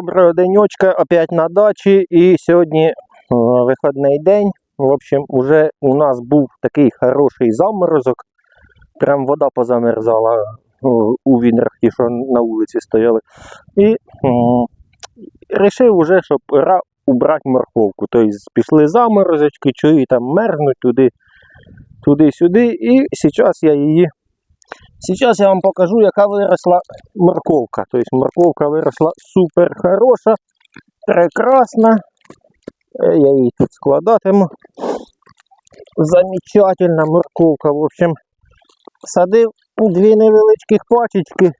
Доброго денечка, опять на дачі. І сьогодні е, вихідний день. В общем, уже у нас був такий хороший заморозок. Прям вода позамерзала у відрах, ті, що на вулиці стояли. І м, рішив уже, що пора убрати морковку. Тобто пішли заморозочки, чую, там мерзнуть туди, туди-сюди. І зараз я її. Сейчас я вам покажу, яка виросла морковка. Тобто морковка виросла супер хороша, прекрасна. Е, Я її тут складатиму. Замечательна морковка. В общем, садив дві невеличких пачечки.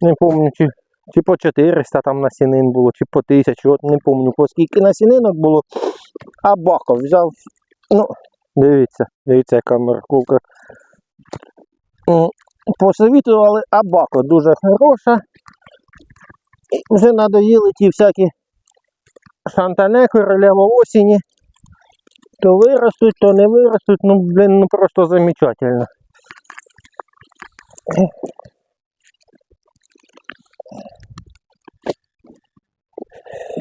Не пам'ятаю, чи, чи по 400 там насінин було, чи по 1000, от не пам'ятаю, по скільки насінинок було. А бако взяв. Ну, дивіться, дивіться, яка морковка. М, посовітували Абако, дуже хороша. Вже надоїли ті всякі шантане, королева осені. То виростуть, то не виростуть. Ну, блін, ну просто замечательно.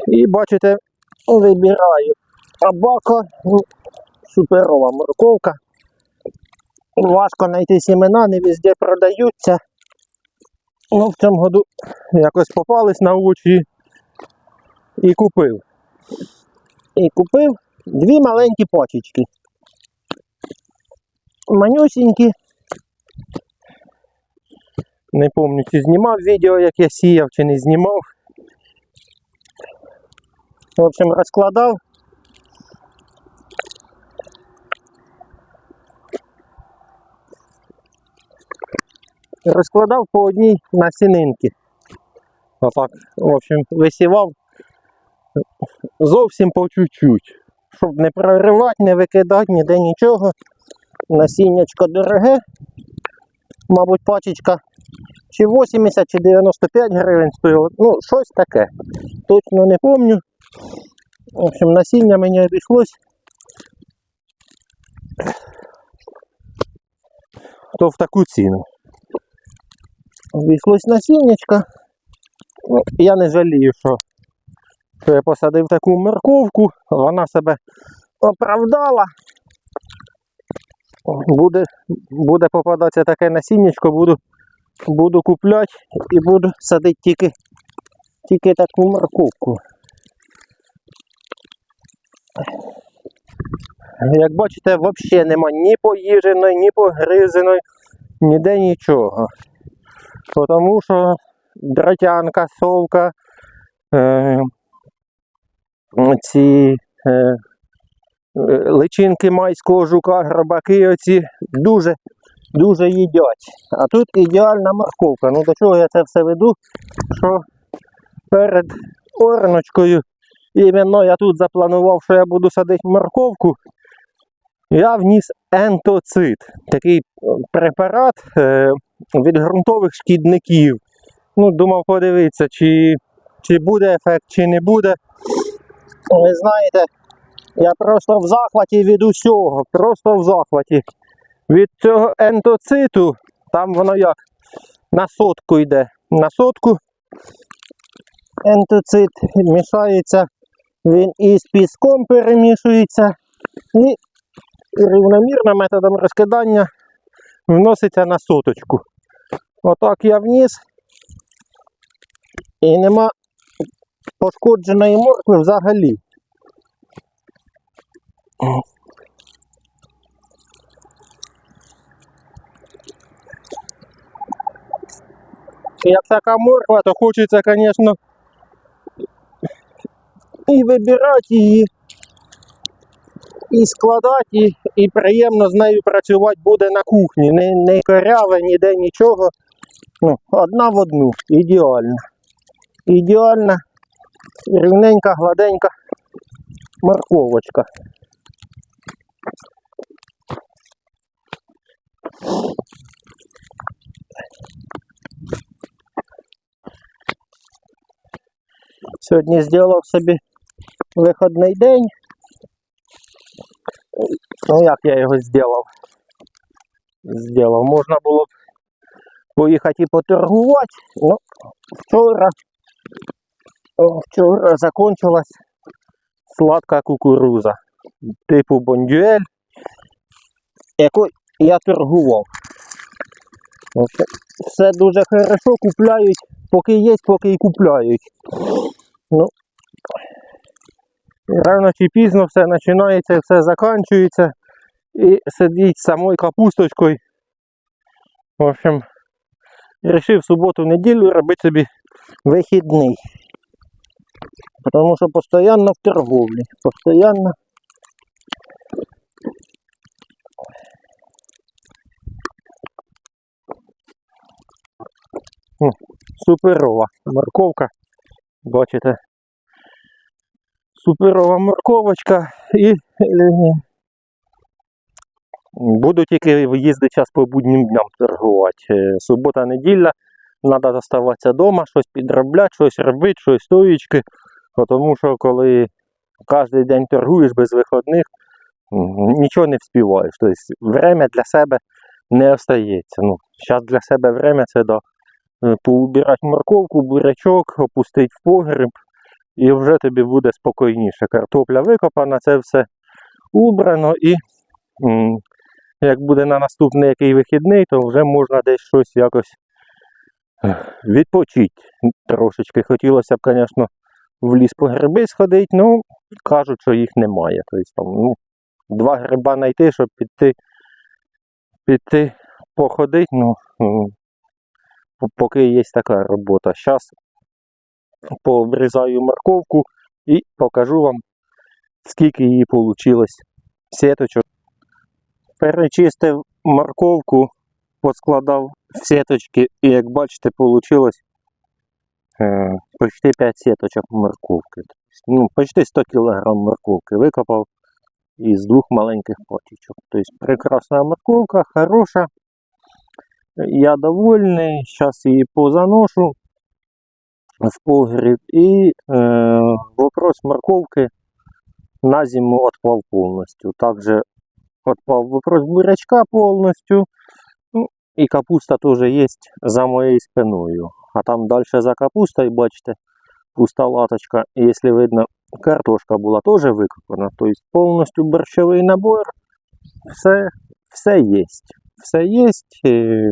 І бачите, вибираю Абако, ну, суперова морковка. Важко знайти сімена, не везде продаються. Ну, в цьому году якось попались на очі і купив. І купив дві маленькі пачечки. Манюсінькі. Не пам'ятаю, чи знімав відео, як я сіяв, чи не знімав. В общем, розкладав. Розкладав по одній насінинки. Отак, в общем, висівав зовсім по чуть-чуть. Щоб не проривати, не викидати, ніде нічого. Насіннячко дороге. Мабуть, пачечка чи 80, чи 95 гривень стоїла. Ну, щось таке. Точно не пам'ятаю. В общем, насіння мені обійшлось. То в таку ціну. Обійшлось насіннячка. Ну, я не жалію, що, що я посадив таку морковку, вона себе оправдала. Буде, буде попадатися таке насіннячко, буду, буду купляти і буду садити тільки, тільки таку морковку. Як бачите, взагалі нема ні поїженої, ні погризеної, ніде нічого. Тому що дротянка, совка, ці е, е, личинки майського жука, гробаки оці дуже, дуже їдять. А тут ідеальна морковка. Ну до чого я це все веду? Що перед орночкою, іменно я тут запланував, що я буду садити морковку. Я вніс ентоцит, такий е, препарат е, від ґрунтових шкідників. Ну, думав подивитися, чи, чи буде ефект, чи не буде. Ви знаєте, я просто в захваті від усього, просто в захваті. Від цього ентоциту, там воно як на сотку йде. На сотку ентоцит мішається, він із піском перемішується і рівномірно методом розкидання вноситься на соточку. Отак я вніс. І нема пошкодженої моркви взагалі. Як така морква, то хочеться, звісно, і вибирати її, і складати, і, приємно з нею працювати буде на кухні. Не, не коряве, ніде нічого. Ну, одна в одну. Ідеальна. Ідеальна, рівненька, гладенька морковочка. Сьогодні зробив собі виходний день. Ну як я його зробив? Зробив. Можна було б поїхати і поторгувати. Ну, вчора Вчора закончилась сладка кукуруза типу бондюель, яку я торгував. Все дуже хорошо купляють, поки є, поки і купляють. Ну, рано чи пізно все починається, все закінчується і сидіть з самою капусточкою. В общем, вирішив суботу-неділю робити собі вихідний. Тому що постійно в торговлі. Постійно. Суперова морковка. Бачите? Суперова морковочка і е, буду тільки їздити час по буднім дням торгувати. Е, Субота, неділя, треба залишатися вдома, щось підробляти, щось робити, щось стоїчки. Тому що коли кожен день торгуєш без виходних, нічого не вспіваєш. Тобто время для себе не остається. Ну, зараз для себе время це да, е, поубирати морковку, бурячок, опустити в погріб, і вже тобі буде спокійніше. Картопля викопана, це все убрано і як буде на наступний який вихідний, то вже можна десь щось якось відпочити трошечки. Хотілося б, звісно, в ліс по гриби сходити, ну кажуть, що їх немає. Тобто, там, ну, два гриба знайти, щоб піти, піти походити, ну, поки є така робота. Зараз пообрізаю морковку і покажу вам, скільки її вийшло сіточок. Перечистив морковку, поскладав в сіточки, і як бачите, вийшло е, почти 5 сіточок морковки. Ну, почти 100 кг морковки викопав із двох маленьких пачечок. Тобто прекрасна морковка, хороша. Я довольний. Зараз її позаношу в погріб. І е, вопрос морковки на зиму відпав повністю. Також відпав вопрос бурячка повністю. Ну, і капуста теж є за моєю спиною. А там далі за капустою, бачите, пуста латочка. І якщо видно, картошка була теж викопана. Тобто повністю борщовий набор. Все, все є. Все є. Е,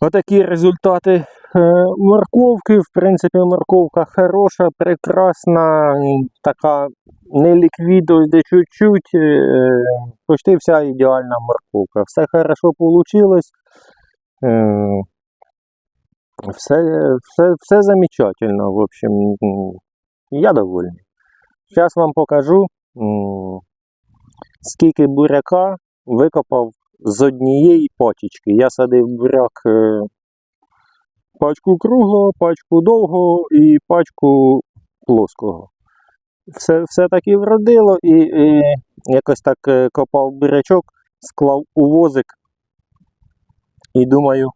Отакі результати морковки. В принципі, морковка хороша, прекрасна, така не ліквід, де чуть-чуть. е, Почти вся ідеальна морковка. Все хорошо вийшло. Все, все, все замечательно, в общем, я довольний. Зараз вам покажу, скільки буряка викопав з однієї пачечки. Я садив буряк е, пачку круглого, пачку довгого і пачку плоского. Все, все таки вродило і, і якось так е, копав бурячок, склав у возик і думаю,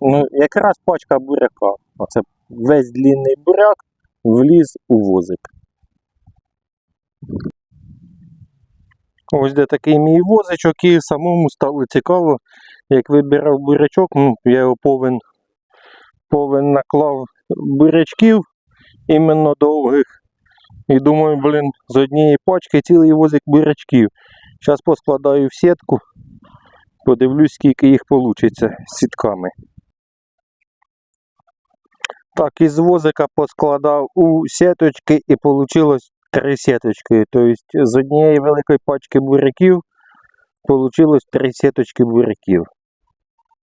ну якраз пачка буряка. Оце весь длинний буряк вліз у возик. Ось де такий мій возичок, і самому стало цікаво, як вибирав бурячок, ну, я його повен, повен наклав бурячків іменно довгих. І думаю, блін, з однієї пачки цілий возик бурячків. Зараз поскладаю в сітку, подивлюсь, скільки їх вийде з сітками. Так, із возика поскладав у сіточки і вийшло три сіточки. Тобто з однієї великої пачки буряків вийшло три сіточки буряків.